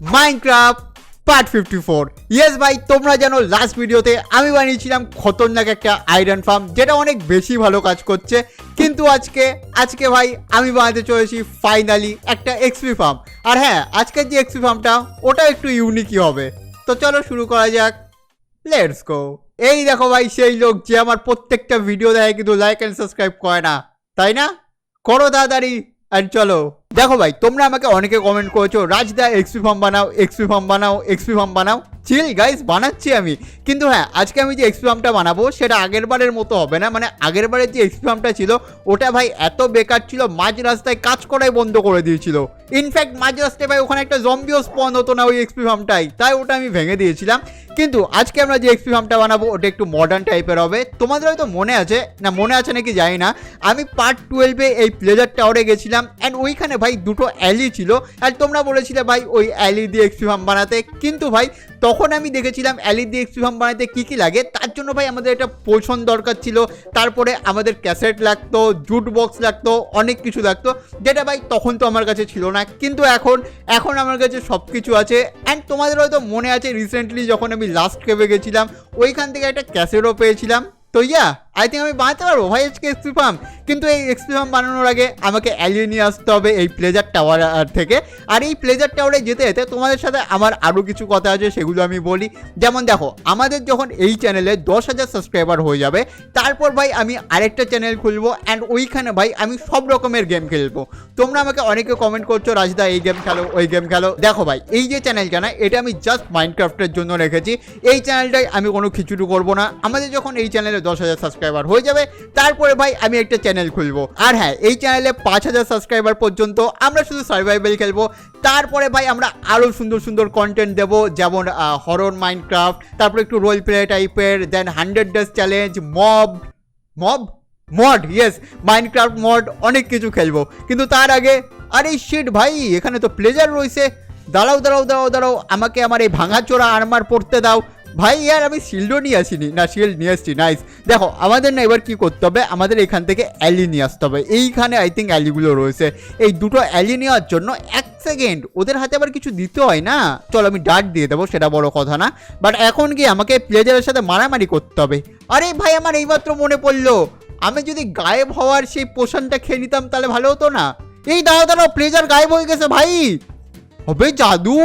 Minecraft part fifty four yes ভাই, তোমরা জানো লাস্ট ভিডিওতে আমি বানিয়েছিলাম খতরনাক একটা আয়রন ফার্ম যেটা অনেক বেশি ভালো কাজ করছে। কিন্তু আজকে আজকে ভাই, আমি বানাতে চলেছি ফাইনালি একটা এক্সপি ফার্ম আর হ্যাঁ আজকের যে এক্সপি ফার্মটা ওটা একটু ইউনিকই হবে। তো চলো শুরু করা যাক। লেটস গো এই দেখো ভাই, সেই লোক যে আমার প্রত্যেকটা ভিডিও দেখে কিন্তু লাইক অ্যান্ড সাবস্ক্রাইব করে না। তাই না? করো তাড়াতাড়ি। আর চলো। দেখো ভাই, তোমরা আমাকে অনেকে কমেন্ট করেছ রাজদা এক্সপি ফার্ম বানাও এক্সপি ফার্ম বানাও এক্সপি ফার্ম বানাও। চিল গাইস বানাচ্ছি আমি। কিন্তু হ্যাঁ আজকে আমি যে এক্সপি ফার্মটা বানাবো, সেটা আগের বারের মতো হবে না। মানে আগের বারের যে এক্সপি ফার্মটা ছিল, ওটা ভাই এত বেকার ছিল, মাঝ রাস্তায় কাজ করাই বন্ধ করে দিয়েছিল। ইনফ্যাক্ট মাঝ রাস্তায় ভাই ওখানে একটা জম্বিও স্পন হতো না ওই এক্সপি ফার্মটাই তাই ওটা আমি ভেঙে দিয়েছিলাম। কিন্তু আজকে আমরা যে এক্সপি ফার্মটা বানাবো, ওটা একটু মডার্ন টাইপের হবে। তোমাদের হয়তো মনে আছে, না মনে আছে নাকি জানি না, আমি পার্ট টুয়েলভে এই প্লেজার টাওয়ারে গেছিলাম অ্যান্ড ওইখানে ভাই দুটো অ্যালি ছিল। আর তোমরা বলেছিলে ভাই ওই অ্যালি দিয়ে এক্সপি ফার্ম বানাতে। কিন্তু ভাই, তখন আমি দেখেছিলাম অ্যালি দিয়ে এক্সপি ফার্ম বানাতে কী কী লাগে। তার জন্য ভাই আমাদের একটা পোষণ দরকার ছিল। তারপরে আমাদের ক্যাসেট লাগতো জুট বক্স লাগতো, অনেক কিছু লাগতো। যেটা ভাই তখন তো আমার কাছে ছিল না। কিন্তু এখন এখন আমার কাছে সব কিছু আছে। অ্যান্ড তোমাদের হয়তো মনে আছে রিসেন্টলি যখন আমি লাস্ট কেবে গেছিলাম, ওইখান থেকে একটা ক্যাসেটও পেয়েছিলাম। তো ইয়া আই থিঙ্ক আমি বানাতে পারব। ভাই, আজকে এক্সপি ফার্ম কিন্তু এই এক্সপি ফার্ম বানানোর আগে আমাকে অ্যালিয়ে নিয়ে আসতে হবে এই প্লেজার টাওয়ার থেকে। আর এই প্লেজার টাওয়ারে যেতে যেতে তোমাদের সাথে আমার আরও কিছু কথা আছে, সেগুলো আমি বলি। যেমন দেখো, আমাদের যখন এই চ্যানেলে দশ হাজার সাবস্ক্রাইবার হয়ে যাবে, তারপর ভাই আমি আরেকটা চ্যানেল খুলবো অ্যান্ড ওইখানে ভাই আমি সব রকমের গেম খেলব। তোমরা আমাকে অনেকে কমেন্ট করছ, রাজদা, এই গেম খেলো, ওই গেম খেলো। দেখো ভাই, এই যে চ্যানেলটা না, এটা আমি জাস্ট মাইনক্রাফটের জন্য রেখেছি। এই চ্যানেলটাই আমি কোনো খিচুড়ি করব না। আমাদের যখন এই চ্যানেলে দশ হাজার সাবস্ক্রাইবার হয়ে যাবে। তারপরে ভাই আমি একটা চ্যানেল খুলবো। আর হ্যাঁ এই চ্যানেলে পাঁচ হাজার সাবস্ক্রাইবার পর্যন্ত আমরা শুধু সার্ভাইভাল খেলব। তারপরে ভাই আমরা আরও সুন্দর সুন্দর কন্টেন্ট দেবো, যেমন হরর মাইনক্রাফট তারপরে একটু রোল প্লে টাইপের then hundred days challenge mob mob mod yes Minecraft mod অনেক কিছু খেলব। কিন্তু তার আগে, আরে শিট ভাই, এখানে তো প্লেজার রয়েছে। দাঁড়াও দাঁড়াও দাঁড়াও দাঁড়াও, আমাকে আমার এই ভাঙাচোরা আর্মার পড়তে দাও। ভাই, ইয়ার আমি শিল্ডও নিয়ে আসিনি। না শিল্ড নিয়ে আসছি নাইস দেখো, আমাদের না এবার কি করতে হবে? আমাদের এখান থেকে অ্যালি নিয়ে আসতে হবে। এইখানে আই থিঙ্ক অ্যালিগুলো রয়েছে। এই দুটো অ্যালি নেওয়ার জন্য এক সেকেন্ড ওদের হাতে আবার কিছু দিতে হয় না? চলো, আমি ডাক দিয়ে দেবো, সেটা বড় কথা না। বাট এখন কি আমাকে প্লেজারের সাথে মারামারি করতে হবে? আরে ভাই, আমার এইমাত্র মনে পড়ল। আমি যদি গায়েব হওয়ার সেই পোষণটা খেয়ে নিতাম, তাহলে ভালো হতো না। এই দাঁড়াও দাঁড়াও প্লেজার গায়েব হয়ে গেছে ভাই। হবে জাদু?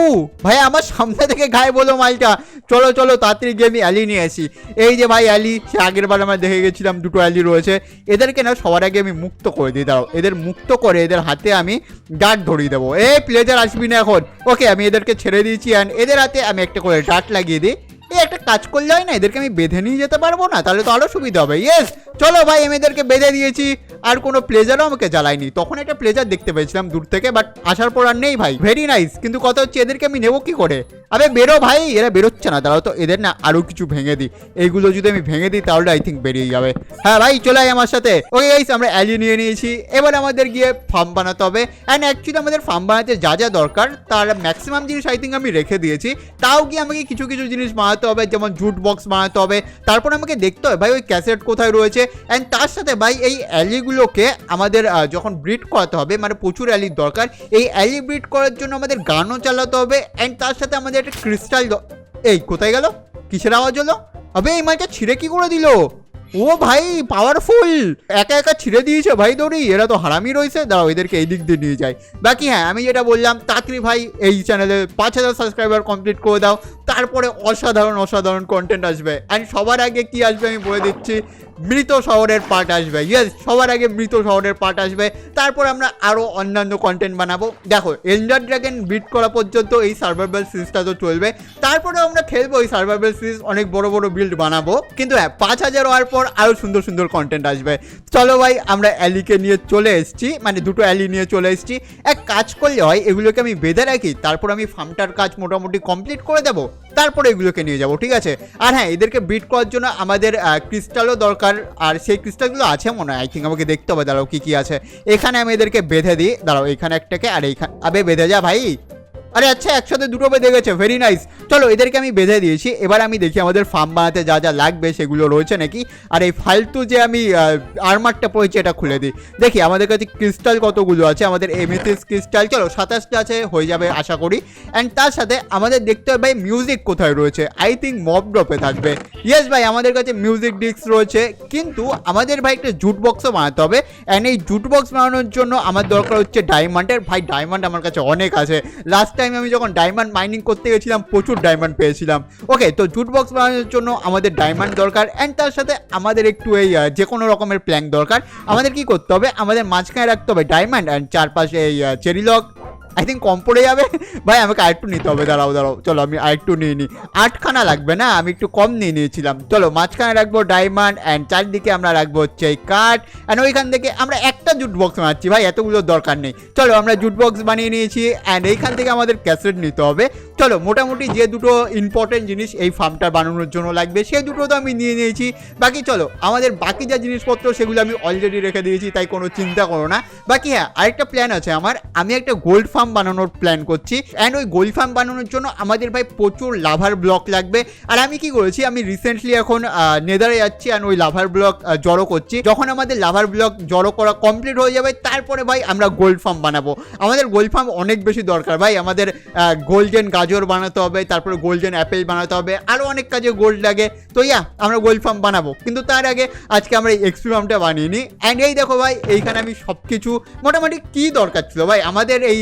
ভাই, আমার সামনে থেকে গায়ে বলো মালটা। চলো চলো, তাড়াতাড়ি গিয়ে আমি অ্যালি নিয়ে আসি। এই যে ভাই, অ্যালি, সে আগের বার আমরা দেখে গেছিলাম দুটো অ্যালি রয়েছে। এদেরকে না সবার আগে আমি মুক্ত করে দিই দাঁড়াও। এদের মুক্ত করে এদের হাতে আমি ডাট ধরিয়ে দেবো। এই প্লেজার আসবি না এখন। ওকে আমি এদেরকে ছেড়ে দিয়েছি অ্যান্ড এদের হাতে আমি একটা করে ডাট লাগিয়ে দিই। এই একটা কাজ করলে হয় না, এদেরকে আমি বেঁধে নিয়ে যেতে পারব না, তাহলে তো আরও সুবিধা হবে। ইয়েস চলো ভাই, আমি এদেরকে বেঁধে দিয়েছি, আর কোনো প্লেজারও আমাকে জ্বালায়নি। তখন একটা প্লেজার দেখতে পেয়েছিলাম দূর থেকে বাট আসার পর আর নেই ভাই। ভেরি নাইস কিন্তু কথা হচ্ছে এদেরকে আমি নেব কি করে? আবে, বেরো ভাই, এরা বেরোচ্ছে না দাঁড়াও তো এদের না আরও কিছু ভেঙে দিই। এইগুলো যদি আমি ভেঙে দিই, তাহলে আই থিঙ্ক বেরিয়ে যাবে। হ্যাঁ ভাই, চলে আয় আমার সাথে। ওই গাইস আমরা অ্যালি নিয়ে নিয়েছি। এবার আমাদের গিয়ে ফার্ম বানাতে হবে। অ্যান্ড অ্যাকচুয়ালি আমাদের ফার্ম বানাতে যা যা দরকার, তার ম্যাক্সিমাম জিনিস আই থিঙ্ক আমি রেখে দিয়েছি। তাও কি আমাকে কিছু কিছু জিনিস বানাতে হবে, যেমন জুট বক্স বানাতে হবে। তারপর আমাকে দেখতে হবে, ভাই, ওই ক্যাসেট কোথায় রয়েছে? অ্যান্ড তার সাথে, ভাই, এই অ্যালিগুলোকে আমাদের যখন ব্রিড করাতে হবে মানে প্রচুর অ্যালির দরকার, এই অ্যালি ব্রিড করার জন্য আমাদের গানও চালাতে হবে অ্যান্ড তার সাথে আমাদের একটা ক্রিস্টাল এই, কোথায় গেল? কিসের আওয়াজ হলো? আবে, এই মালটা ছিঁড়ে কি করে দিল? ও ভাই পাওয়ারফুল একা একা ছিঁড়ে দিয়েছে ভাই দৌড়ি এরা তো হারামি রয়েছে। দাঁড়াও, এদেরকে এই দিক দিয়ে নিয়ে যায় বাকি হ্যাঁ আমি যেটা বললাম, তাকরি ভাই, এই চ্যানেলে পাঁচ হাজার সাবস্ক্রাইবার কমপ্লিট করে দাও। তারপরে অসাধারণ অসাধারণ কন্টেন্ট আসবে। অ্যান্ড সবার আগে কি আসবে আমি বলে দিচ্ছি মৃত শহরের পার্ট আসবে। ইয়েস সবার আগে মৃত শহরের পার্ট আসবে। তারপর আমরা আরও অন্যান্য কন্টেন্ট বানাবো। দেখো এন্ডার ড্রাগন বিট করা পর্যন্ত এই সার্ভাইভাল সিরিজটা তো চলবে। তারপরে আমরা খেলব এই সার্ভাইভাল সিরিজ অনেক বড় বড় বিল্ড বানাবো। কিন্তু হ্যাঁ পাঁচ হাজার হওয়ার পর আরও সুন্দর সুন্দর কন্টেন্ট আসবে। চলো ভাই, আমরা অ্যালিকে নিয়ে চলে এসেছি। মানে দুটো অ্যালি নিয়ে চলে এসেছি। এক কাজ করলে হয়, এগুলোকে আমি বেঁধে রাখি, তারপর আমি ফার্মটার কাজ মোটামুটি কমপ্লিট করে দেবো। তারপরে এগুলোকে নিয়ে যাব, ঠিক আছে? আর হ্যাঁ এদেরকে বিট করার জন্য আমাদের ক্রিস্টালও দরকার। আর সেই ক্রিস্টালগুলো আছে মনে হয় আই থিঙ্ক আমাকে দেখতে হবে, দাঁড়াও কী কী আছে। এখানে আমি এদেরকে বেঁধে দিই, দাঁড়াও, এখানে একটাকে, আর এইখানে, আবে বেঁধে যা ভাই। আরে আচ্ছা একসাথে দুটো বেঁধে গেছে ভেরি নাইস চলো, এদেরকে আমি বেঁধে দিয়েছি। এবার আমি দেখি আমাদের ফার্ম বানাতে যা যা লাগবে, সেগুলো রয়েছে নাকি? আর এই ফালতু যে আমি আর্মারটা পড়েছি, এটা খুলে দিই। দেখি, আমাদের কাছে ক্রিস্টাল কতগুলো আছে? আমাদের এমএসএস ক্রিস্টাল চলো, সাতাশটা আছে, হয়ে যাবে, আশা করি। অ্যান্ড তার সাথে আমাদের দেখতে হবে ভাই মিউজিক কোথায় রয়েছে? আই থিঙ্ক মব ড্রপে থাকবে। ইয়েস ভাই, আমাদের কাছে মিউজিক ডিস্ক রয়েছে, কিন্তু আমাদের ভাই একটা জুট বক্সও বানাতে হবে। অ্যান্ড এই জুট বক্স বানানোর জন্য আমার দরকার হচ্ছে ডায়মন্ডের ভাই ডায়মন্ড আমার কাছে অনেক আছে। লাস্ট টাইম আমি যখন ডায়মন্ড মাইনিং করতে গেছিলাম, প্রচুর ডায়মন্ড পেয়েছিলাম। ওকে তো জুট বক্স বানানোর জন্য আমাদের ডায়মন্ড দরকার অ্যান্ড তার সাথে আমাদের একটু এই যে কোনো রকমের প্ল্যাঙ্ক দরকার। আমাদের কি করতে হবে? আমাদের মাঝখানে রাখতে হবে ডায়মন্ড অ্যান্ড চারপাশে এই চেরি লক আই থিঙ্ক কম পড়ে যাবে। ভাই, আমাকে আরেকটু নিতে হবে, দাঁড়াও দাঁড়াও। চলো, আমি আরেকটু নিয়ে নিই আটখানা লাগবে না? আমি একটু কম নিয়ে নিয়েছিলাম। চলো, মাঝখানে রাখব ডায়মন্ড অ্যান্ড চারদিকে আমরা রাখব হচ্ছে এই কাঠ অ্যান্ড ওইখান থেকে আমরা একটা জুট বক্স বানাচ্ছি। ভাই এতগুলোর দরকার নেই। চলো, আমরা জুট বক্স বানিয়ে নিয়েছি। অ্যান্ড এইখান থেকে আমাদের ক্যাসেট নিতে হবে। চলো, মোটামুটি যে দুটো ইম্পর্টেন্ট জিনিস এই ফার্মটা বানানোর জন্য লাগবে সেই দুটো তো আমি নিয়ে নিয়েছি। বাকি চলো, আমাদের বাকি যা জিনিসপত্র, সেগুলো আমি অলরেডি রেখে দিয়েছি, তাই কোনো চিন্তা করো না। বাকি হ্যাঁ আরেকটা প্ল্যান আছে আমার। আমি একটা গোল্ড ফার্ম বানানোর প্ল্যান করছি। অ্যান্ড ওই গোল্ড ফার্ম বানানোর জন্য আমাদের ভাই প্রচুর লাভার ব্লক লাগবে। আর আমি কি করেছি, আমি রিসেন্টলি এখন নেদারে যাচ্ছি অ্যান্ড ওই লাভার ব্লক জড়ো করছি। যখন আমাদের লাভার ব্লক জড়ো করা কমপ্লিট হয়ে যাবে, তারপরে ভাই আমরা গোল্ড ফার্ম বানাবো। আমাদের গোল্ড ফার্ম অনেক বেশি দরকার ভাই। আমাদের গোল্ডেন গাজর বানাতে হবে, তারপরে গোল্ডেন অ্যাপেল বানাতে হবে। আরও অনেক কাজে গোল্ড লাগে। তো ইয়া, আমরা গোল্ড ফার্ম বানাবো। কিন্তু তার আগে আজকে আমরা এই এক্সপি ফার্মটা বানিয়ে নিই। অ্যান্ড এই দেখো ভাই, এইখানে আমি সব কিছু মোটামুটি কী দরকার ছিল ভাই? আমাদের এই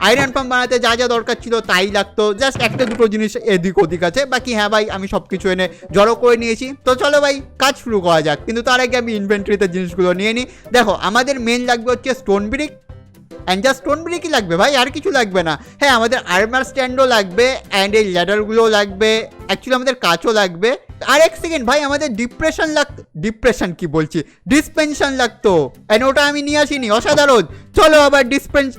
আয়রন পাম্প বানাতে যা যা দরকার ছিল তাই লাগতো। জাস্ট একটা দুটো জিনিস এদিক ওদিক আছে। বাকি হ্যাঁ ভাই, আমি সব কিছু এনে জড়ো করে নিয়েছি। তো চলো ভাই, কাজ শুরু করা যাক। কিন্তু তার আগে আমি ইনভেন্টরিতে জিনিসগুলো নিয়ে নিই। দেখো, আমাদের মেন লাগবে হচ্ছে stone brick and just stone ব্রিকই লাগবে ভাই, আর কিছু লাগবে না। হ্যাঁ আমাদের আর্মার স্ট্যান্ডও লাগবে অ্যান্ড এই ল্যাডারগুলোও লাগবে। অ্যাকচুয়ালি আমাদের কাচও লাগবে। আর এক সেকেন্ড ভাই, আমাদের ডিপ্রেশন লাগ ডিপ্রেশন কি বলছি? ডিসপেনশন লাগতো। অ্যান্ড ওটা আমি নিয়ে আসিনি, অসাধারণ। চলো আবার ডিসপেন্স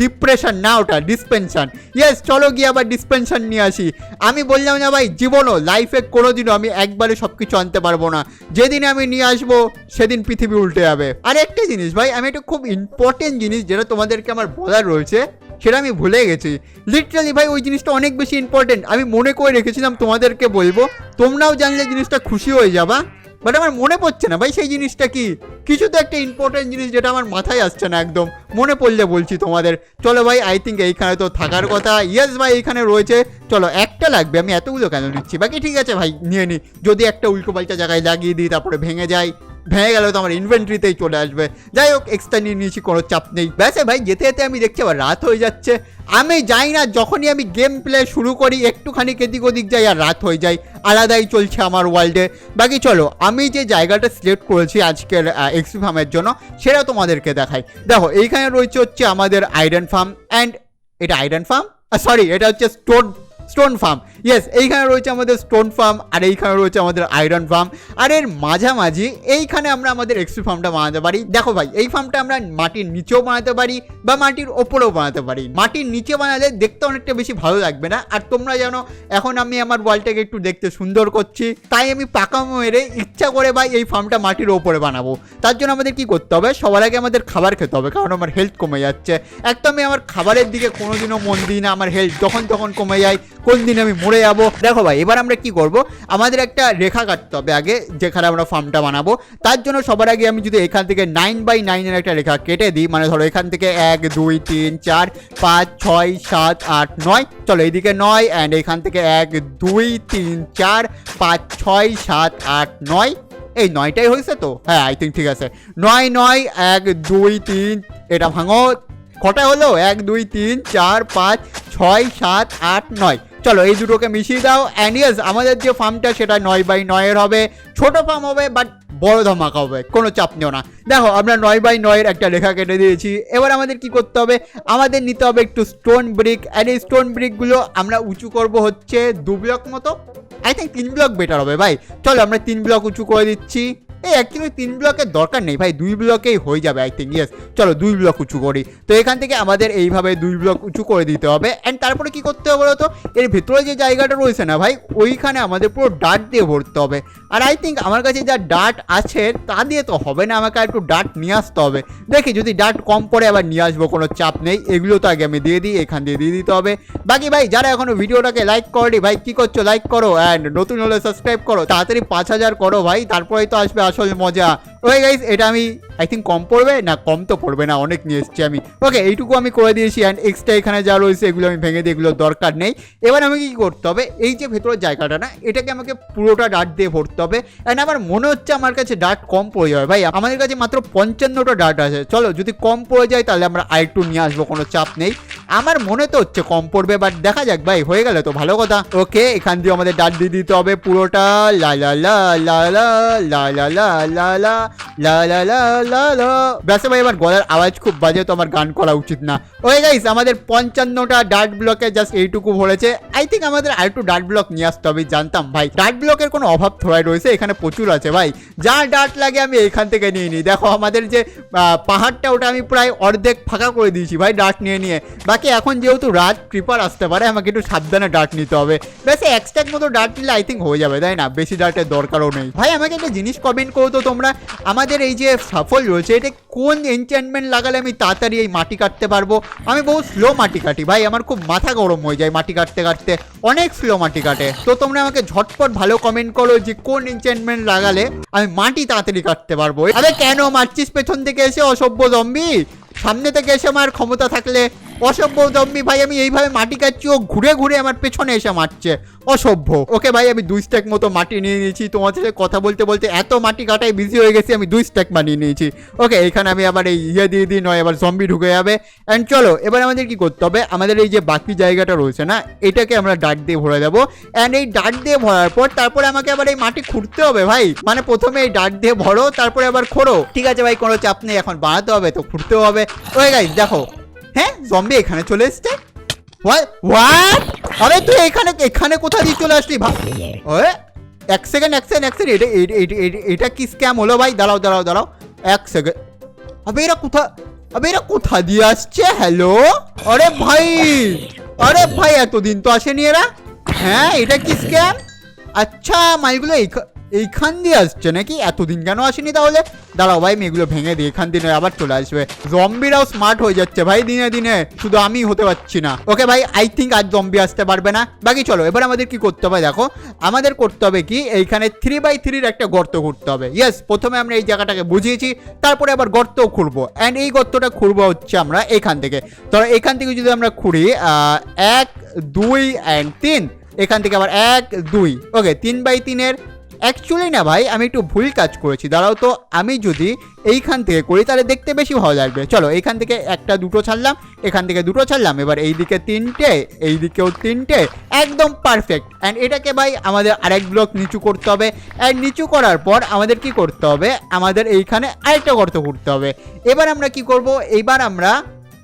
ডিপ্রেশন না ওটা ডিসপেনশন ইয়েস চলো গিয়ে আবার ডিসপেনশন নিয়ে আসি। আমি বললাম না ভাই, জীবনও লাইফে কোনোদিনও আমি একবারে সব কিছু আনতে পারব না। যেদিন আমি নিয়ে আসব, সেদিন পৃথিবী উল্টে যাবে। আর একটা জিনিস ভাই, আমি একটা খুব ইম্পর্টেন্ট জিনিস যেটা তোমাদেরকে আমার বলার রয়েছে, সেটা আমি ভুলে গেছি। লিটারালি ভাই, ওই জিনিসটা অনেক বেশি ইম্পর্টেন্ট আমি মনে করে রেখেছিলাম তোমাদেরকে বলব, তোমরাও জানলে জিনিসটা খুশি হয়ে যাবা। বাট আমার মনে পড়ছে না ভাই সেই জিনিসটা কি? কিছু তো একটা ইম্পর্টেন্ট জিনিস যেটা আমার মাথায় আসছে না একদম। মনে পড়লে বলছি তোমাদের। চলো ভাই আই থিঙ্ক এইখানে তো থাকার কথা। ইয়েস ভাই এইখানে রয়েছে। চলো একটা লাগবে আমি এতগুলো কেন নিচ্ছি? বাকি ঠিক আছে ভাই নিয়ে নি। যদি একটা উল্টো পাল্টা জায়গায় লাগিয়ে দিই তারপরে ভেঙে যায়। ভেঙে গেলে, তো আমার ইনভেন্টরিতেই চলে আসবে। যাই হোক এক্সট্রা নিয়ে নিয়েছি, কোনো চাপ নেই। ব্যাসে ভাই, যেতে যেতে আমি দেখছি আবার রাত হয়ে যাচ্ছে। আমি যাই না, যখনই আমি গেম প্লে শুরু করি, একটুখানি এদিক ওদিক যাই আর রাত হয়ে যায়। আলাদাই চলছে আমার ওয়ার্ল্ডে বাকি চলো, আমি যে জায়গাটা সিলেক্ট করেছি আজকের এক্সপি ফার্মের জন্য সেটা তোমাদেরকে দেখাই। দেখো, এইখানে রয়েছে হচ্ছে আমাদের আয়রন ফার্ম অ্যান্ড এটা আয়রন ফার্ম সরি এটা হচ্ছে স্টোন স্টোন ফার্ম। ইয়েস এইখানে রয়েছে আমাদের স্টোন ফার্ম আর এইখানে রয়েছে আমাদের আয়রন ফার্ম। আর এর মাঝামাঝি এইখানে আমরা আমাদের এক্সপি ফার্মটা বানাতে পারি। দেখো ভাই, এই ফার্মটা আমরা মাটির নিচেও বানাতে পারি বা মাটির ওপরেও বানাতে পারি। মাটির নিচে বানালে দেখতে অনেকটা বেশি ভালো লাগবে না। আর তোমরা জানো, এখন আমি আমার ওয়ালটাকে একটু দেখতে সুন্দর করছি। তাই আমি পাকা মেরে ইচ্ছা করে ভাই এই ফার্মটা মাটির ওপরে বানাবো। তার জন্য আমাদের কি করতে হবে? সবার আগে আমাদের খাবার খেতে হবে, কারণ আমার হেলথ কমে যাচ্ছে। আমি আমার খাবারের দিকে কোনোদিনও মন দিই না, আমার হেলথ যখন তখন কমে যায়। কোন দিন আমি মরে যাব? দেখো ভাই, এবার আমরা কি করব? আমাদের একটা রেখা কাটতে হবে আগে, যেখানে আমরা ফার্মটা বানাবো। তার জন্য সবার আগে আমি যদি এখান থেকে নাইন বাই নাইনের একটা রেখা কেটে দিই মানে ধরো এখান থেকে এক, দুই, তিন, চার, পাঁচ, ছয়, সাত, আট, নয়, চলো এইদিকে নয় অ্যান্ড এখান থেকে এক, দুই, তিন, চার, পাঁচ, ছয়, সাত, আট, নয়। এই নয়টাই হয়েছে তো? হ্যাঁ আই থিঙ্ক ঠিক আছে। নয় নয়, এক, দুই, তিন, এটা ভাঙো। কটা হলো? এক, দুই, তিন, চার, পাঁচ, ছয়, সাত, আট, নয়। চলো, এই দুটোকে মিশিয়ে দাও। অ্যান্ড ইয়েস আমাদের যে ফার্মটা সেটা নয় বাই নয়ের হবে। ছোট ফার্ম হবে বাট বড় ধামাকা হবে। কোনো চাপ নিও না। দেখো, আমরা নয় বাই নয়ের একটা লেখা কেটে দিয়েছি। এবার আমাদের কি করতে হবে? আমাদের নিতে হবে একটু স্টোন ব্রিক অ্যান্ড এই স্টোন ব্রিকগুলো আমরা উঁচু করব হচ্ছে দু ব্লক মতো। আই থিঙ্ক তিন ব্লক বেটার হবে, ভাই। চলো, আমরা তিন ব্লক উঁচু করে দিচ্ছি। এই অ্যাকচুয়ালি তিন ব্লকের দরকার নেই। ভাই, দুই ব্লকেই হয়ে যাবে আই থিঙ্ক ইয়েস চলো, দুই ব্লক উঁচু করি। তো এখান থেকে আমাদের এইভাবে দুই ব্লক উঁচু করে দিতে হবে। অ্যান্ড তারপরে কি করতে হবে বলতো? এর ভেতরে যে জায়গাটা রয়েছে না ভাই, ওইখানে আমাদের পুরো ডাট দিয়ে ভরতে হবে। আর আই থিঙ্ক আমার কাছে যা ডাট আছে, তা দিয়ে তো হবে না, আমাকে একটু ডাট নিয়ে আসতে হবে। দেখি, যদি ডাট কম পড়ে, আবার নিয়ে আসব, কোনো চাপ নেই। এগুলো তো আগে আমি দিয়ে দিই, এখান দিয়ে দিয়ে দিতে হবে। বাকি ভাই, যারা এখনও ভিডিওটাকে লাইক করেনি, ভাই, কি করছ? লাইক করো অ্যান্ড নতুন হলে সাবস্ক্রাইব করো। তাড়াতাড়ি পাঁচ হাজার করো ভাই, তারপরেই তো আসবে আসল মজা। ওই গাইজ এটা আমি আই থিঙ্ক কম পড়বে না কম তো পড়বে না অনেক নিয়ে এসেছি আমি ওকে এইটুকু আমি করে দিয়েছি অ্যান্ড এক্সট্রা এখানে যা রয়েছে এগুলো আমি ভেঙে দিই এগুলো দরকার নেই এবার আমাকে কি করতে হবে এই যে ভেতরের জায়গাটা না এটাকে আমাকে পুরোটা ডাট দিয়ে ভরতে হবে অ্যান্ড আমার মনে হচ্ছে আমার কাছে ডাট কম পড়ে যাবে ভাই আমাদের কাছে মাত্র পঞ্চান্নটা ডাট আছে চলো যদি কম পড়ে যায় তাহলে আমরা আরেকটু নিয়ে আসব কোনো চাপ নেই আমার মনে তো হচ্ছে কম পড়বে বাট দেখা যাক ভাই হয়ে গেলে তো ভালো কথা ওকে এখান দিয়ে আমাদের ডাট দিয়ে দিতে হবে পুরোটা লা লা লা লা লা লা লা লা লা লা লা লা লা লা লা ভাই আমার গলার আওয়াজ খুব বাজে, তো আমার গান করা উচিত না। ওই গাইস আমাদের পঞ্চান্নটা ডার্ট ব্লকে জাস্ট এইটুকু ভরেছে। আই থিঙ্ক আমাদের ডার্ট ব্লক নিয়ে আসতে হবে, জানতাম ভাই। ডার্ট ব্লকের কোনো অভাব থোড়াই রয়েছে, এখানে প্রচুর আছে ভাই। যা ডার্ট লাগে আমি এখান থেকে নিয়ে নিই। দেখো, আমাদের যে পাহাড়টা, ওটা আমি প্রায় অর্ধেক ফাঁকা করে দিয়েছি ভাই ডার্ট নিয়ে নিয়ে। বাকি এখন যেহেতু রাত ক্রিপার আসতে পারে, আমাকে একটু সাবধানে ডার্ট নিতে হবে। ব্যাস এক মতো ডার্ট নিলে আই থিঙ্ক হয়ে যাবে, তাই না? বেশি ডার্টের দরকারও নেই। ভাই, আমাকে একটা জিনিস কমেন্ট করো তো তোমরা। আমাদের এই যে রয়েছে এটা কোন এনচেন্টমেন্ট লাগালে আমি তাড়াতাড়ি এই মাটি কাটতে পারব? আমি বহু স্লো মাটি কাটি, ভাই, আমার খুব মাথা গরম হয়ে যায় মাটি কাটতে কাটতে, অনেক স্লো মাটি কাটে। তো তোমরা আমাকে ঝটপট ভালো কমেন্ট করো যে কোন এনচেন্টমেন্ট লাগালে আমি মাটি তাড়াতাড়ি কাটতে পারব। আরে কেন মারছিস পেছন থেকে এসে অসভ্য জম্বি সামনে থেকে এসে আমার ক্ষমতা থাকলে অসভ্য জম্বি ভাই, আমি এইভাবে মাটি কাটছি ও ঘুরে ঘুরে আমার পেছনে এসে মারছে। অসভ্য। ওকে ভাই, আমি দুই স্ট্যাক মতো মাটি নিয়ে নিয়েছি, তোমার সাথে কথা বলতে বলতে এত মাটি কাটায় বিজি হয়ে গেছি, আমি দুই স্ট্যাক বানিয়ে নিয়েছি। ওকে এখানে আমি আবার এই ইয়ে দিয়ে দিই, নয় এবার জম্বি ঢুকে যাবে। অ্যান্ড চলো, এবার আমাদের কি করতে হবে? আমাদের এই যে বাকি জায়গাটা রয়েছে না, এটাকে আমরা ডাট দিয়ে ভরে দেবো। অ্যান্ড এই ডাট দিয়ে ভরার পর তারপরে আমাকে আবার এই মাটি খুঁড়তে হবে ভাই। মানে প্রথমে এই ডাট দিয়ে ভরো, তারপরে আবার খোঁড়ো। ঠিক আছে ভাই, কোনো চাপ নেই, এখন বানাতে হবে, তো খুঁড়তেও হবে। ওই গাইজ দেখো হ্যাঁ জম্বি এখানে চলে এসছে। হোয়াট আরে, তুই এখানে এখানে কোথা দিয়ে চলে আসলি? ভাই ওয়ে, এক সেকেন্ড এক সেকেন্ড এক সেকেন্ড এটা, এটা- কি স্ক্যাম হলো ভাই? দাঁড়াও দাঁড়াও দাঁড়াও। এক সেকেন্ড আবে, এরা কোথা, আবে, এরা কোথা দিয়ে আসছে? হ্যালো আরে ভাই আরে ভাই, এতদিন তো আসেনি এরা। হ্যাঁ এটা কি স্ক্যাম আচ্ছা মাইগুলো এইখা- এইখান দিয়ে আসছে নাকি? এতদিন কেন আসেনি তাহলে? দাঁড়াও ভাই, মেয়েগুলো ভেঙে দিই এখান দিয়ে আবার চলে আসবে। জম্বিরাও স্মার্ট হয়ে যাচ্ছে ভাই দিনে দিনে। শুধু আমি হতে পারছি না। ওকে ভাই আই থিঙ্ক আজ জম্বি আসতে পারবে না। বাকি চলো, এবার আমাদের কি করতে হবে দেখো? আমাদের করতে হবে কি? এইখানে থ্রি বাই থ্রির একটা গর্ত খুঁড়তে হবে। ইয়েস প্রথমে আমরা এই জায়গাটাকে বুঝিয়েছি, তারপরে আবার গর্তও খুঁড়বো। অ্যান্ড এই গর্তটা খুঁড়বো হচ্ছে আমরা এখান থেকে। তো এখান থেকে যদি আমরা খুঁড়ি এক, দুই অ্যান্ড তিন। এখান থেকে আবার এক, দুই। ওকে তিন বাই তিনের অ্যাকচুয়ালি না ভাই, আমি একটু ভুল কাজ করেছি। দাঁড়াও তো, আমি যদি এইখান থেকে করি, তাহলে দেখতে বেশি ভালো লাগবে। চলো, এইখান থেকে একটা দুটো ছাড়লাম, এখান থেকে দুটো ছাড়লাম। এবার এই দিকে তিনটে এই দিকেও তিনটে, একদম পারফেক্ট অ্যান্ড এটাকে ভাই, আমাদের আরেক ব্লক নিচু করতে হবে। অ্যান্ড নিচু করার পর আমাদের কি করতে হবে? আমাদের এইখানে আরেকটা গর্ত করতে হবে। এবার আমরা কি করব? এইবার আমরা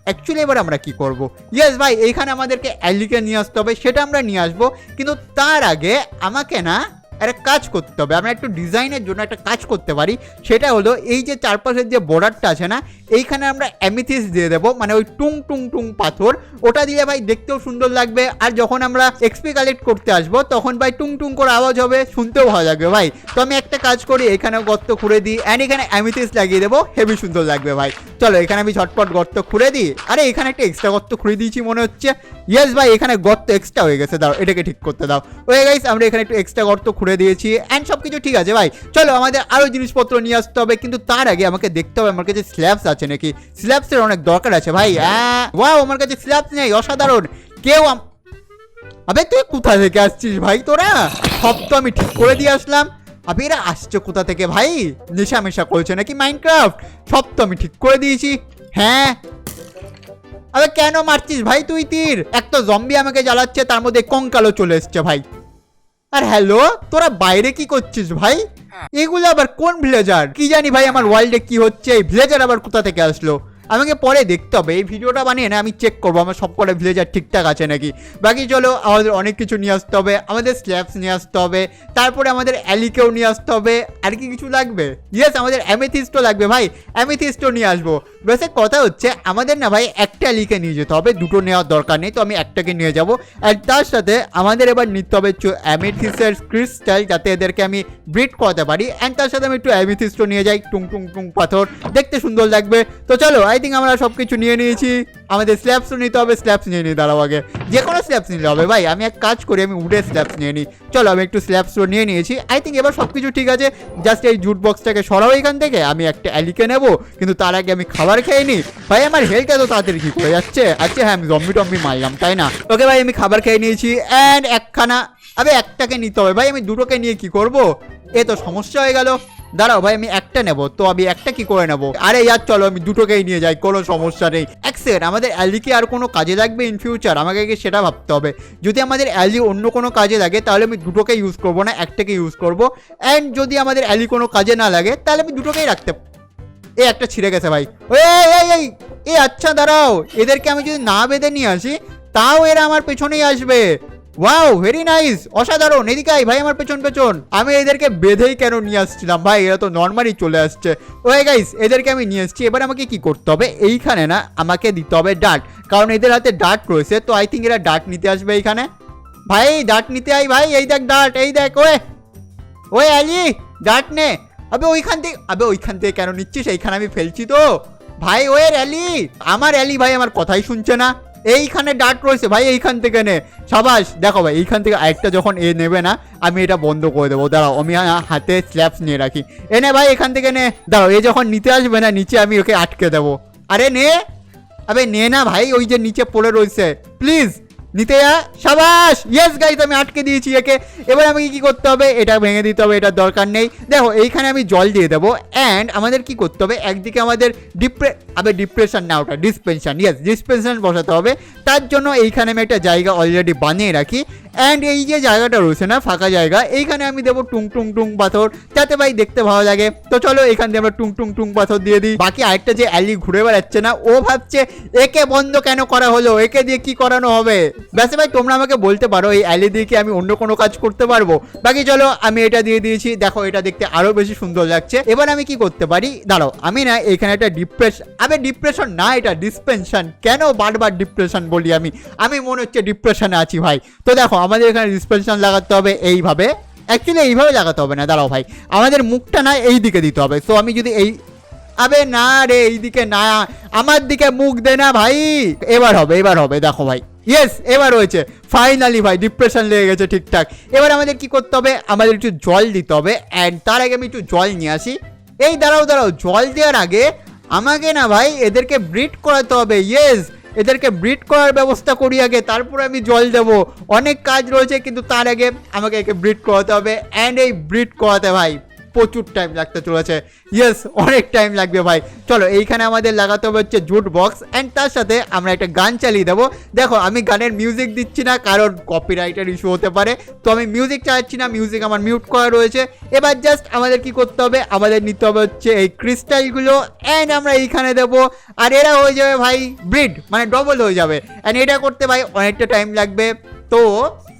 অ্যাকচুয়ালি এবার আমরা কি করব? ইয়েস ভাই, এইখানে আমাদেরকে অ্যালিকে নিয়ে আসতে হবে, সেটা আমরা নিয়ে আসব। কিন্তু তার আগে আমাকে না একটা কাজ করতে হবে। আমরা একটু ডিজাইনের জন্য একটা কাজ করতে পারি। সেটা হলো এই যে চারপাশের যে বর্ডারটা আছে না, এইখানে আমরা অ্যামিথিস দিয়ে দেবো মানে ওই টুং টুং টুং পাথর। ওটা দিয়ে ভাই দেখতেও সুন্দর লাগবে। আর যখন আমরা এক্সপি কালেক্ট করতে আসব, তখন ভাই টুং টুং করে আওয়াজ হবে, শুনতেও ভালো লাগবে ভাই। তো আমি একটা কাজ করি এখানে গর্ত খুঁড়ে দিই। অ্যান্ড এখানে অ্যামিথিস লাগিয়ে দেবো, হেভি সুন্দর লাগবে ভাই। চলো, এখানে আমি ঝটপট গর্ত খুঁড়ে দিই। আরে, এখানে একটা এক্সট্রা গর্ত খুঁড়ে দিয়েছি মনে হচ্ছে। ইয়েস ভাই, এখানে গর্ত এক্সট্রা হয়ে গেছে। দাও এটাকে ঠিক করতে দাও। ওই গাইস আমরা এখানে একটু এক্সট্রা গর্ত খুঁড়ে দিয়েছি অ্যান্ড সব কিছু ঠিক আছে ভাই। চলো আমাদের আরও জিনিসপত্র নিয়ে আসতে হবে কিন্তু তার আগে আমাকে দেখতে হবে আমার কাছে স্ল্যাবস আছে নাকি? স্ল্যাবসের অনেক দরকার আছে ভাই। হ্যাঁ। ওয়াও আমার কাছে স্ল্যাবস নেই অসাধারণ। কেউ আবে তুই কোথা থেকে আসছিস ভাই তোরা? সব তো আমি ঠিক করে দিয়ে আসলাম। আবে এরা আসছে কোথা থেকে ভাই? নেশা মেশা করছে নাকি মাইনক্রাফট সব তো আমি ঠিক করে দিয়েছি। হ্যাঁ। আবে কেন মারছিস ভাই তুই তীর? এক তো জম্বি আমাকে জ্বালাচ্ছে তার মধ্যে কঙ্কালও চলে এসছে ভাই। আর হ্যালো তোরা বাইরে কি করছিস ভাই? এগুলো আবার কোন ভিলেজার কি জানি ভাই আমার ওয়ার্ল্ডে কি হচ্ছে এই ভিলেজার আবার কোথা থেকে আসলো? আমাকে পরে দেখতে হবে। এই ভিডিওটা বানিয়ে না আমি চেক করব। আমার সব কটা ভিলেজার ঠিকঠাক আছে নাকি? বাকি চলো, আমাদের অনেক কিছু নিয়ে আসতে হবে। আমাদের স্ল্যাবস নিয়ে আসতে হবে। তারপরে আমাদের অ্যালিকেও নিয়ে আসতে হবে। আর কি কিছু লাগবে? ইয়েস আমাদের অ্যামেথিস্টও লাগবে ভাই। অ্যামেথিস্টও নিয়ে আসব। বেসে কথা হচ্ছে, আমাদের না ভাই একটা অ্যালিকে নিয়ে যেতে হবে। দুটো নেওয়ার দরকার নেই, তো আমি একটাকে নিয়ে যাব। আর তার সাথে আমাদের এবার নিতে হবে অ্যামেথিসের ক্রিস্টাল যাতে এদেরকে আমি ব্রিড করাতে পারি। অ্যান্ড তার সাথে আমি একটু অ্যামেথিস্টও নিয়ে যাই। টুং টুং টুং, পাথর। দেখতে সুন্দর লাগবে। তো চলো, আই থিঙ্ক আমরা সব কিছু নিয়ে নিয়েছি। আমাদের স্ল্যাবসও নিতে হবে স্ল্যাবস নিয়ে নিই দাঁড়াও আগে। যে কোনো স্ল্যাবস নিতে হবে। ভাই, আমি এক কাজ করি, আমি উডের স্ল্যাবস নিয়ে নিই। চলো, আমি একটু স্ল্যাবসও নিয়ে নিয়েছি। আই থিঙ্ক এবার সব কিছু ঠিক আছে। জাস্ট এই জুট বক্সটাকে সরাও এখান থেকে। আমি একটা অ্যালিকে নেব, কিন্তু তার আগে আমি খাবার খেয়ে নিই। ভাই, আমার হেলথ এত তাড়াতাড়ি কি করে যাচ্ছে। আচ্ছা হ্যাঁ আমি জম্বি টম্বি মারলাম, তাই না? ওকে ভাই, আমি খাবার খেয়ে নিয়েছি। অ্যান্ড একখানা, আবে, একটাকে নিতে হবে। ভাই, আমি দুটোকে নিয়ে কি করব? এ তো সমস্যা হয়ে গেল। দাঁড়াও ভাই, আমি একটা নেব। তো আমি একটা কি করে নেব? আরে ইয়ার, চলো, আমি দুটোকেই নিয়ে যাই, কোনো সমস্যা নেই। এক সেকেন্ড আমাদের অ্যালি কি আর কোনো কাজে লাগবে ইন ফিউচার আমাকে সেটা ভাবতে হবে। যদি আমাদের অ্যালি অন্য কোনো কাজে লাগে, তাহলে আমি দুটোকে ইউজ করব না একটাকে ইউজ করব। অ্যান্ড যদি আমাদের অ্যালি কোনো কাজে না লাগে, তাহলে আমি দুটোকেই রাখতে এ, একটা ছিঁড়ে গেছে ভাই। এই এ আচ্ছা দাঁড়াও। এদেরকে আমি যদি না বেঁধে নিয়ে আসি, তাও এরা আমার পেছনেই আসবে। ওয়াও ভেরি নাইস অসাধারণ। এদিকে আয় ভাই আমার পেছন পেছন। আমি এদেরকে বেঁধেই কেন নিয়ে আসছিলাম? ভাই, এরা তো নর্মালি চলে আসছে। ওয়ে গাইস এদেরকে আমি নিয়ে এসেছি। এবার আমাকে কি করতে হবে? এইখানে না, আমাকে দিতে হবে ডাট কারণ এদের হাতে ডাট রয়েছে, তো আই থিঙ্ক এরা ডাট নিতে আসবে এইখানে। ভাই ডাট নিতে আই ভাই। এই দেখ ডাট এই দেখ, ওয়ে। ওই আলি ডাট নে। আবে ওইখান থেকে, আবে ওইখান থেকে কেন নিচ্ছিস? এইখানে আমি ফেলছি তো। ভাই ওয়ে র্যালি আমার অ্যালি ভাই আমার কথাই শুনছে না। এইখানে ডাট রয়েছে, ভাই, এইখান থেকে নে। সাবাস, দেখো ভাই, এইখান থেকে আরেকটা যখন এ নেবে না, আমি এটা বন্ধ করে দেবো। দাঁড়াও, আমি হাতে স্ল্যাপস নিয়ে রাখি। এ নে ভাই, এখান থেকে নে। দাঁড়াও, এ যখন নিতে আসবে না, নিচে আমি ওকে আটকে দেবো। আরে নে! আবে নে না ভাই, ওই যে নিচে পড়ে রয়েছে। প্লিজ নিতে যা সাবাস! ইয়েস গাইজ আমি আটকে দিয়েছি একে। এবার আমাকে কি করতে হবে? এটা ভেঙে দিতে হবে, এটার দরকার নেই। দেখো, এইখানে আমি জল দিয়ে দেবো। অ্যান্ড আমাদের কি করতে হবে? একদিকে আমাদের ডিপ্রে আবে ডিপ্রেশন না, ওটা ডিসপেনশন ইয়েস ডিসপেনশন বসাতে হবে। তার জন্য এইখানে আমি একটা জায়গা অলরেডি বানিয়ে রাখি। অ্যান্ড এই যে জায়গাটা রয়েছে না, ফাঁকা জায়গা, এইখানে আমি দেবো টুং টুং টুং পাথর, যাতে ভাই দেখতে ভালো লাগে। তো চলো, এখান দিয়ে আমরা টুং টুং টুং পাথর দিয়ে দিই। বাকি আরেকটা যে অ্যালি ঘুরে বেড়াচ্ছে না, ও ভাবছে, একে বন্ধ কেন করা হলো? একে দিয়ে কি করানো হবে? ব্যাসে ভাই তোমরা আমাকে বলতে পারো, এই অ্যালি দিয়ে কি আমি অন্য কোনো কাজ করতে পারব? বাকি চলো, আমি এটা দিয়ে দিয়েছি। দেখো, এটা দেখতে আরও বেশি সুন্দর লাগছে। এবার আমি কি করতে পারি? দাঁড়াও, আমি না এখানে একটা ডিপ্রেশন আমি ডিপ্রেশন না এটা ডিসপেনশন কেন বারবার ডিপ্রেশন বলি আমি? আমি মনে হচ্ছে ডিপ্রেশনে আছি ভাই। তো দেখো, আমাদের এখানে ডিসপেনশন লাগাতে হবে এইভাবে। অ্যাকচুয়ালি এইভাবে লাগাতে হবে না, দাঁড়াও ভাই। আমাদের মুখটা না এই দিকে দিতে হবে। তো আমি যদি এই আবে, না রে, এইদিকে না। আমার দিকে মুখ দে না ভাই। এবার হবে এবার হবে, দেখো ভাই। ইয়েস এবার হয়েছে। ফাইনালি ভাই ডিপ্রেশন লেগে গেছে ঠিকঠাক। এবার আমাদের কি করতে হবে? আমাদের একটু জল দিতে হবে। অ্যান্ড তার আগে আমি একটু জল নিয়ে আসি। এই দাঁড়াও দাঁড়াও, জল দেওয়ার আগে আমাকে না ভাই, এদেরকে ব্রিড করাতে হবে। ইয়েস এদেরকে ব্রিড করার ব্যবস্থা করি আগে, তারপরে আমি জল দেব। অনেক কাজ রয়েছে, কিন্তু তার আগে আমাকে একে ব্রিড করাতে হবে। অ্যান্ড এই ব্রিড করাতে ভাই প্রচুর টাইম লাগতে চলেছে। ইয়েস অনেক টাইম লাগবে ভাই। চলো, এইখানে আমাদের লাগাতে হবে হচ্ছে জুট বক্স অ্যান্ড তার সাথে আমরা একটা গান চালিয়ে দেবো। দেখো, আমি গানের মিউজিক দিচ্ছি না, কারণ কপিরাইটের ইস্যু হতে পারে। তো আমি মিউজিক চালাচ্ছি না মিউজিক আমার মিউট করা রয়েছে। এবার জাস্ট আমাদের কি করতে হবে? আমাদের নিতে হবে হচ্ছে এই ক্রিস্টালগুলো অ্যান্ড আমরা এইখানে দেবো। আর এরা হয়ে যাবে ভাই ব্রিড মানে ডবল হয়ে যাবে। অ্যান্ড এটা করতে ভাই অনেকটা টাইম লাগবে। তো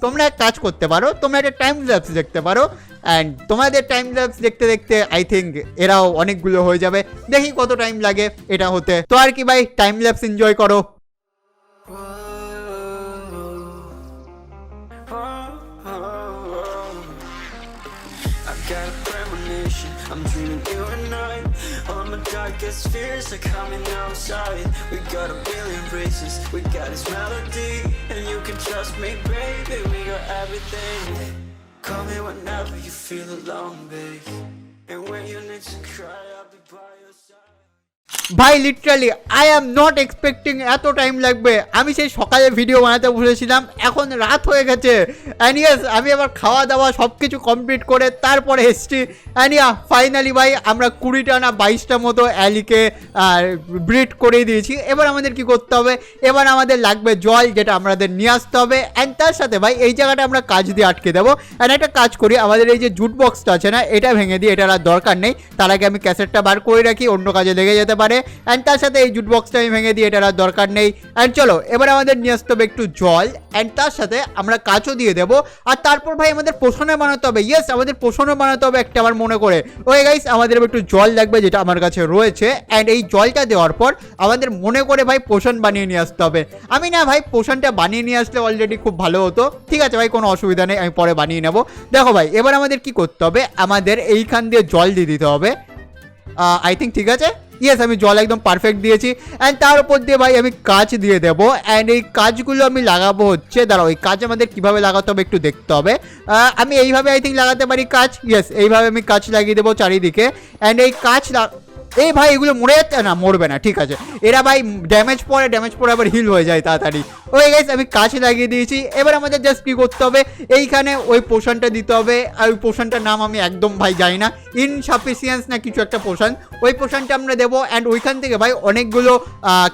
তোমরা এক কাজ করতে পারো, তোমরা একটা টাইম ল্যাপস দেখতে পারো। অ্যান্ড তোমাদের টাইম ল্যাপস দেখতে দেখতে আই থিঙ্ক এরাও অনেকগুলো হয়ে যাবে দেখি কত টাইম লাগে এটা হতে তো আর কি ভাই টাইম ল্যাপস এনজয় করো darkest fears are coming outside We got a billion races, we got this melody And you can trust me, baby, we got everything Call me whenever you feel alone, babe. And when you need to cry, I'll ভাই literally I am not expecting এত time লাগবে। আমি সেই সকালে video বানাতে বসেছিলাম, এখন রাত হয়ে গেছে। অ্যান্ড ইয়েস আমি আবার খাওয়া দাওয়া সব কিছু কমপ্লিট করে তারপরে এসছি। অ্যান্ড ইয়া ফাইনালি ভাই, আমরা কুড়িটা না বাইশটা মতো অ্যালিকে ব্রিড করে দিয়েছি। এবার আমাদের কি করতে হবে? এবার আমাদের লাগবে জল, যেটা আমাদের নিয়ে আসতে হবে। অ্যান্ড তার সাথে ভাই, এই জায়গাটা আমরা কাজ দিয়ে আটকে দেবো। অ্যান্ড একটা কাজ করি, আমাদের এই যে জুট বক্সটা আছে না, এটা ভেঙে দিই, এটার আর দরকার নেই। তার আগে আমি ক্যাসেটটা বার করে রাখি, অন্য কাজে লেগে যেতে পারে। পারে অ্যান্ড তার সাথে এই জুট বক্সটা আমি ভেঙে দিই এটার আর দরকার নেই। অ্যান্ড চলো, এবার আমাদের নিয়ে আসতে হবে একটু জল অ্যান্ড তার সাথে আমরা কাঁচও দিয়ে দেবো। আর তারপর ভাই আমাদের পোষণে বানাতে হবে। ইয়েস আমাদের পোষণে বানাতে হবে একটা আমার মনে করে। ওই গাইস আমাদের একটু জল লাগবে যেটা আমার কাছে রয়েছে। অ্যান্ড এই জলটা দেওয়ার পর আমাদের মনে করে ভাই পোষণ বানিয়ে নিয়ে আসতে হবে। আমি না ভাই পোষণটা বানিয়ে নিয়ে আসলে অলরেডি খুব ভালো হতো। ঠিক আছে ভাই, কোনো অসুবিধা নেই, আমি পরে বানিয়ে নেব। দেখো ভাই, এবার আমাদের কি করতে হবে? আমাদের এইখান দিয়ে জল দিয়ে দিতে হবে। আই থিঙ্ক ঠিক আছে? ইয়েস আমি জল একদম পারফেক্ট দিয়েছি। অ্যান্ড তার উপর দিয়ে ভাই আমি কাজ দিয়ে দেব। অ্যান্ড এই কাজগুলো আমি লাগাবো হচ্ছে, দাঁড়াও, এই কাজ আমাদের কীভাবে লাগাতে হবে একটু দেখতে হবে। আমি এইভাবে আই থিঙ্ক লাগাতে পারি কাজ ইয়েস এইভাবে আমি কাজ লাগিয়ে দেবো চারিদিকে। অ্যান্ড এই কাজ এই ভাই, এগুলো মরে যাচ্ছে? না, মরবে না, ঠিক আছে। এরা ভাই ড্যামেজ পরে ড্যামেজ পরে আবার হিল হয়ে যায় তাড়াতাড়ি। ওই গাইস আমি কাছে লাগিয়ে দিয়েছি। এবার আমাদের জাস্ট কী করতে হবে? এইখানে ওই পোষণটা দিতে হবে। আর ওই পোষণটার নাম আমি একদম ভাই জানি না। ইনসাফিসিয়েন্স না কিছু একটা পোষণ ওই পোষণটা আমরা দেবো। অ্যান্ড ওইখান থেকে ভাই অনেকগুলো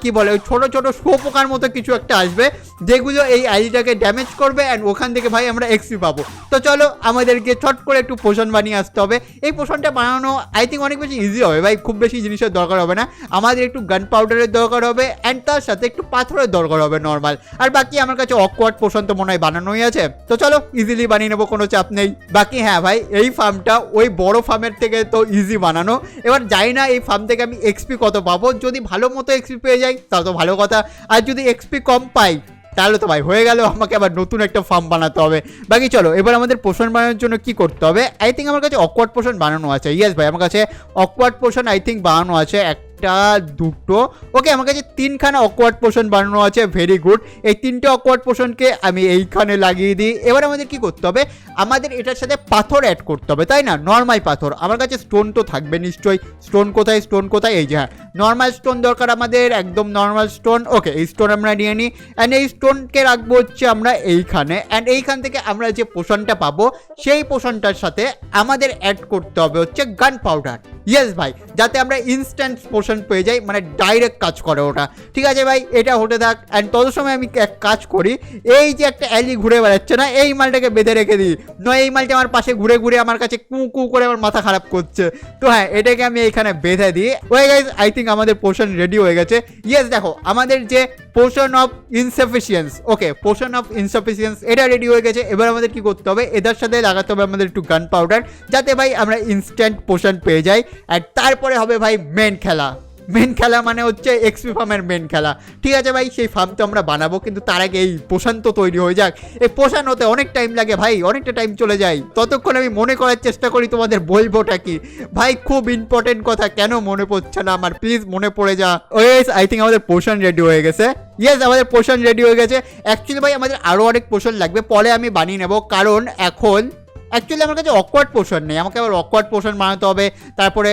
কি বলে, ওই ছোটো ছোটো শুয়োপোকার মতো কিছু একটা আসবে। যেগুলো এই আইডিটাকে ড্যামেজ করবে। অ্যান্ড ওখান থেকে ভাই আমরা এক্সপি পাবো। তো চলো, আমাদেরকে ছট করে একটু পোষণ বানিয়ে আসতে হবে। এই পোষণটা বানানো আই থিঙ্ক অনেক বেশি ইজি হবে ভাই। খুব বেশি জিনিসের দরকার হবে না। আমাদের একটু গান পাউডারের দরকার হবে অ্যান্ড তার সাথে একটু পাথরের দরকার হবে নর্মাল আর বাকি আমার কাছে অকওয়ার্ড পোষণ তো মনে হয় বানানোই আছে। তো চলো ইজিলি বানিয়ে নেব, কোনো চাপ নেই। বাকি হ্যাঁ ভাই, এই ফার্মটা ওই বড় ফার্মের থেকে তো ইজি বানানো। এবার যাই না, এই ফার্ম থেকে আমি এক্সপি কত পাবো? যদি ভালো মতো এক্সপি পেয়ে যাই তাহলে তো ভালো কথা। আর যদি এক্সপি কম পাই তাহলে তো ভাই, হয়ে গেল। আমাকে আবার নতুন একটা ফার্ম বানাতে হবে। বাকি চলো, এবার আমাদের পোষণ বানানোর জন্য কি করতে হবে? আই থিঙ্ক আমার কাছে অকওয়ার্ড পোষণ বানানো আছে। ইয়েস ভাই, আমার কাছে অকওয়ার্ড পোষণ আই থিঙ্ক বানানো আছে। একটা, দুটো। ওকে আমার কাছে তিনখানা অকওয়ার্ড পোষণ বানানো আছে ভেরি গুড এই তিনটে অকওয়ার্ড পোষণকে আমি এইখানে লাগিয়ে দিই। এবার আমাদের কি করতে হবে? আমাদের এটার সাথে পাথর অ্যাড করতে হবে, তাই না? নর্মাল পাথর। আমার কাছে স্টোন তো থাকবে নিশ্চয়ই। স্টোন কোথায়? স্টোন কোথায়? এই যে হ্যাঁ। নর্মাল স্টোন দরকার আমাদের, একদম নর্মাল স্টোন ওকে এই স্টোন আমরা নিয়ে নিই। অ্যান্ড এই স্টোনকে রাখব হচ্ছে আমরা এইখানে। অ্যান্ড এইখান থেকে আমরা যে পোষণটা পাবো, সেই পোষণটার সাথে আমাদের অ্যাড করতে হবে হচ্ছে গান পাউডার ইয়েস ভাই, যাতে আমরা ইনস্ট্যান্ট পোষণ পেয়ে যাই মানে ডাইরেক্ট কাজ করে ওটা। ঠিক আছে ভাই, এটা হতে থাক। অ্যান্ড তত সময় আমি এক কাজ করি, এই যে একটা অ্যালি ঘুরে বেড়াচ্ছে না, এই মালটাকে বেঁধে রেখে দিই। নয় এই মালটা আমার পাশে ঘুরে ঘুরে আমার কাছে কু কু করে আমার মাথা খারাপ করছে। তো হ্যাঁ এটাকে আমি এখানে বেঁধে দিই। ওই গাইজ আই থিঙ্ক আমাদের পোষণ রেডি হয়ে গেছে। ইয়েস দেখো, আমাদের যে পোষণ অফ ইনসাফিসিয়েন্স ওকে পোষণ অফ ইনসাফিসিয়েন্স এটা রেডি হয়ে গেছে। এবার আমাদের কি করতে হবে? এদের সাথে লাগাতে হবে আমাদের একটু গান পাউডার যাতে ভাই আমরা ইনস্ট্যান্ট পোষণ পেয়ে যাই। আর তারপরে হবে ভাই মেন খেলা। মেন খেলা মানে হচ্ছে এক্সপি ফার্মের মেন খেলা। ঠিক আছে ভাই, সেই ফার্ম তো আমরা বানাবো, কিন্তু তার আগে এই পোষণ তো তৈরি হয়ে যাক। এই পোষণ হতে অনেক টাইম লাগে ভাই, অনেকটা টাইম চলে যায়। ততক্ষণ আমি মনে করার চেষ্টা করি তোমাদের বলবোটা কি। ভাই, খুব ইম্পর্টেন্ট কথা, কেন মনে পড়ছে না আমার? প্লিজ মনে পড়ে যা। ওয়েস আই থিঙ্ক আমাদের পোষণ রেডি হয়ে গেছে। ইয়েস আমাদের পোষণ রেডি হয়ে গেছে। অ্যাকচুয়ালি ভাই, আমাদের আরও অনেক পোষণ লাগবে, পরে আমি বানিয়ে নেব। কারণ এখন অ্যাকচুয়ালি আমার কাছে অকওয়ার্ড পোষণ নেই। আমাকে আবার অকওয়ার্ড পোষণ বানাতে হবে। তারপরে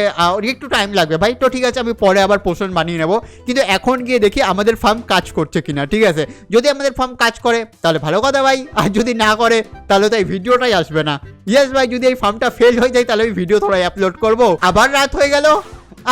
একটু টাইম লাগবে। ভাই, তো ঠিক আছে, আমি পরে আবার পোষণ বানিয়ে নেব। কিন্তু এখন গিয়ে দেখি আমাদের ফার্ম কাজ করছে কিনা, ঠিক আছে? যদি আমাদের ফার্ম কাজ করে, তাহলে ভালো কথা ভাই। আর যদি না করে, তাহলে তো এই ভিডিওটাই আসবে না। ইয়েস ভাই, যদি এই ফার্মটা ফেল হয়ে যায়, তাহলে আমি ভিডিও থোড়াই আপলোড করব। আবার রাত হয়ে গেল।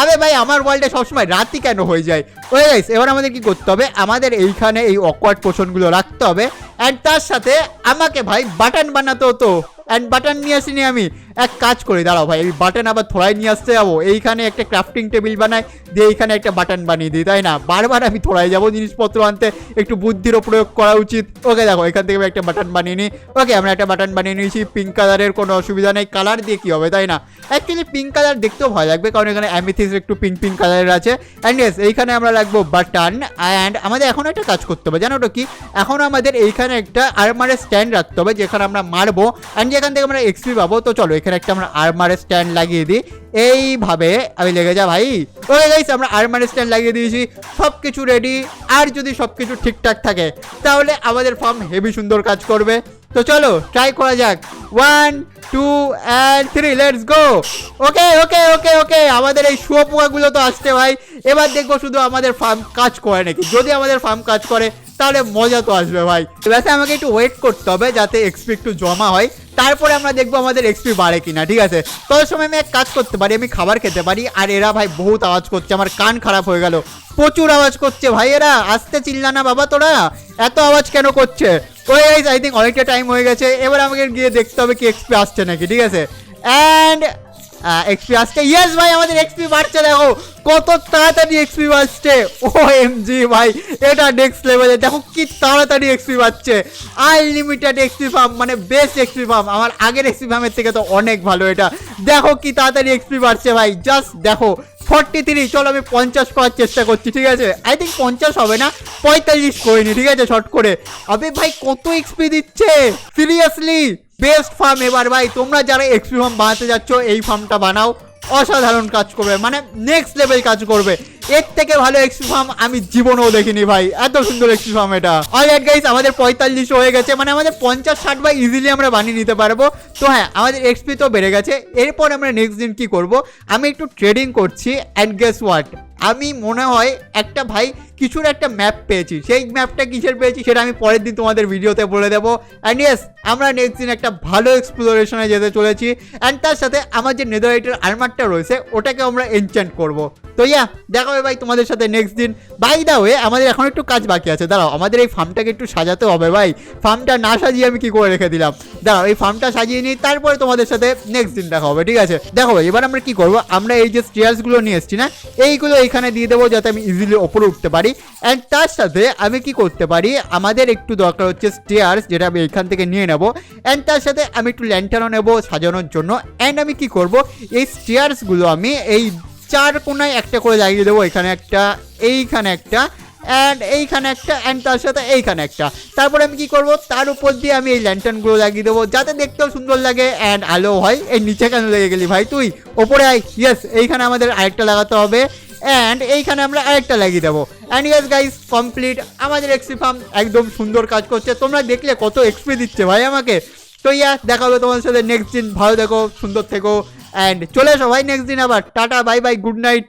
আরে ভাই, আমার ওয়ার্ল্ডে সবসময় রাতই কেন হয়ে যায়? ওই এবার আমাদের কি করতে হবে? আমাদের এইখানে এই অকওয়ার্ড পোষণগুলো রাখতে হবে। অ্যান্ড তার সাথে আমাকে ভাই বাটন বানাতে হতো। অ্যান্ড বাটন নিয়ে আসিনি আমি। এক কাজ করি, দাঁড়াও ভাই, এই বাটন আবার থোড়াই নিয়ে আসতে যাব। এইখানে একটা ক্রাফটিং টেবিল বানাই, দিয়ে এইখানে একটা বাটন বানিয়ে দিই, তাই না? বারবার আমি থোড়াই যাব জিনিসপত্র আনতে। একটু বুদ্ধিরও প্রয়োগ করা উচিত। ওকে দেখো, এখান থেকে আমি একটা বাটন বানিয়ে নিই। ওকে, আমরা একটা বাটন বানিয়ে নিয়েছি। পিঙ্ক কালারের কোনো অসুবিধা নেই। কালার দিয়ে কী হবে, তাই না? অ্যাকচুয়ালি পিঙ্ক কালার দেখতেও ভালো লাগবে, কারণ এখানে অ্যামিথিস একটু পিঙ্ক পিঙ্ক কালারের আছে। অ্যান্ড ইয়েস এইখানে আমরা রাখব বাটন অ্যান্ড আমাদের এখন একটা কাজ করতে হবে, জানো ওটা কি? এখন আমাদের এইখানে একটা আর্মারের স্ট্যান্ড রাখতে হবে, যেখানে আমরা মারবো। অ্যান্ড যেখান থেকে আমরা এক্সপি পাবো, তো চলো, এখানে একটা আমরা আর্মারের স্ট্যান্ড লাগিয়ে দিই। এইভাবে আমি লেগে যা ভাই। গাইস আমরা আর্মারের স্ট্যান্ড লাগিয়ে দিয়েছি। সব কিছু রেডি আর যদি সব কিছু ঠিকঠাক থাকে, তাহলে আমাদের ফার্ম হেভি সুন্দর কাজ করবে। তো চলো ট্রাই করা যাক। One two and three let's go okay okay okay okay আমাদের এই শুয়োপোকাগুলো তো আসছে, ভাই। এবার দেখব শুধু আমাদের ফার্ম কাজ করে নাকি। যদি আমাদের ফার্ম কাজ করে তাহলে মজা তো আসবে ভাই। ব্যাসে আমাকে একটু ওয়েট করতে হবে যাতে এক্সপি একটু জমা হয়। তারপরে আমরা দেখব আমাদের এক্সপি বাড়ে কিনা, ঠিক আছে? তত সময় আমি এক কাজ করতে পারি, আমি খাবার খেতে পারি। আর এরা ভাই বহুত আওয়াজ করছে, আমার কান খারাপ হয়ে গেল। প্রচুর আওয়াজ করছে ভাই এরা, আসতে চিল্লা না বাবা তোরা। এত আওয়াজ কেন করছে? ওই আই থিঙ্ক অনেকটা টাইম হয়ে গেছে। এবার আমাকে গিয়ে দেখতে হবে কি এক্সপি আসছে নাকি, ঠিক আছে? অ্যান্ড এক্সপি আসছে ইয়েস ভাই, আমাদের এক্সপি বাড়ছে, দেখো। কত তাড়াতাড়ি এক্সপি বাড়ছে। ও জি ভাই, এটা নেক্সট লেভেলে দেখো কি তাড়াতাড়ি এক্সপি বাড়ছে। আনলিমিটেড এক্সপি ফার্ম মানে বেস্ট এক্সপি ফার্ম আমার আগের এক্সপি ফার্মের থেকে তো অনেক ভালো এটা। দেখো কি তাড়াতাড়ি এক্সপি বাড়ছে ভাই। জাস্ট দেখো ফর্টি থ্রি চলো আমি পঞ্চাশ করার চেষ্টা করছি, ঠিক আছে? আই থিঙ্ক পঞ্চাশ হবে না, পঁয়তাল্লিশ করিনি, ঠিক আছে শর্ট করে। আবে ভাই, কত এক্সপি দিচ্ছে? সিরিয়াসলি বেস্ট ফার্ম এবার ভাই। তোমরা যারা এক্সপি ফার্ম বানাতে যাচ্ছ, এই ফার্মটা বানাও। অসাধারণ কাজ করবে। মানে নেক্সট লেভেল কাজ করবে। এর থেকে ভালো এক্সপি ফার্ম আমি জীবনেও দেখিনি, ভাই। এত সুন্দর এক্সপি ফার্ম এটা। অল অলরাইট গাইস আমাদের পঁয়তাল্লিশ হয়ে গেছে। মানে আমাদের পঞ্চাশ, ষাট বা ইজিলি আমরা বানিয়ে নিতে পারব। তো হ্যাঁ আমাদের এক্সপি তো বেড়ে গেছে। এরপর আমরা নেক্সট দিন কি করব? আমি একটু ট্রেডিং করছি। অ্যান্ড গেস হোয়াট আমি মনে হয় একটা ভাই কিছুর একটা ম্যাপ পেয়েছি। সেই ম্যাপটা কিসের পেয়েছি সেটা আমি পরের দিন তোমাদের ভিডিওতে বলে দেবো। অ্যান্ড ইয়েস আমরা নেক্সট দিন একটা ভালো এক্সপ্লোরেশনে যেতে চলেছি। অ্যান্ড তার সাথে আমার যে নেদারাইটের আর্মারটা রয়েছে, ওটাকে আমরা এনচেন্ট করব। তো ইয়া, দেখা হবে ভাই তোমাদের সাথে নেক্সট দিন। বাই দা ওয়ে আমাদের এখন একটু কাজ বাকি আছে। দাঁড়াও, আমাদের এই ফার্মটাকে একটু সাজাতে হবে ভাই। ফার্মটা না সাজিয়ে আমি কি করে রেখে দিলাম? দাঁড়াও, এই ফার্মটা সাজিয়ে নিই, তারপরে তোমাদের সাথে নেক্সট দিন দেখা হবে, ঠিক আছে? দেখো ভাই, এবার আমরা কি করব? আমরা এই যে স্টেয়ার্সগুলো নিয়ে এসেছি না, এইগুলো এখানে দিয়ে দেবো যাতে আমি ইজিলি ওপরে উঠতে পারি। অ্যান্ড তার সাথে আমি কি করতে পারি? আমাদের একটু দরকার হচ্ছে স্টেয়ার্স যেটা আমি এখান থেকে নিয়ে নেব। অ্যান্ড তার সাথে আমি একটু ল্যান্টারও নেব সাজানোর জন্য। অ্যান্ড আমি কি করব? এই স্টেয়ার্সগুলো আমি এই চার কোনায় একটা করে লাগিয়ে দেবো। এখানে একটা, এইখানে একটা অ্যান্ড এইখানে একটা অ্যান্ড তার সাথে এইখানে একটা। তারপরে আমি কি করব? তার উপর দিয়ে আমি এই ল্যান্টার্নগুলো লাগিয়ে দেবো। যাতে দেখতেও সুন্দর লাগে অ্যান্ড আলো হয়। এই নিচে কেন লেগে গেলি ভাই তুই? ওপরে আয়। ইয়েস এইখানে আমাদের আরেকটা লাগাতে হবে। অ্যান্ড এইখানে আমরা আরেকটা লাগিয়ে দেবো। অ্যান্ড ইয়াস গাইস কমপ্লিট আমাদের এক্সপি ফার্ম একদম সুন্দর কাজ করছে। তোমরা দেখলে কত এক্সপি দিচ্ছে ভাই আমাকে। তো ইয়া দেখা হবে তোমাদের সাথে নেক্সট দিন। ভালো দেখো সুন্দর থেকো। অ্যান্ড চলে এসো ভাই নেক্সট দিন আবার। টাটা বাই বাই গুড নাইট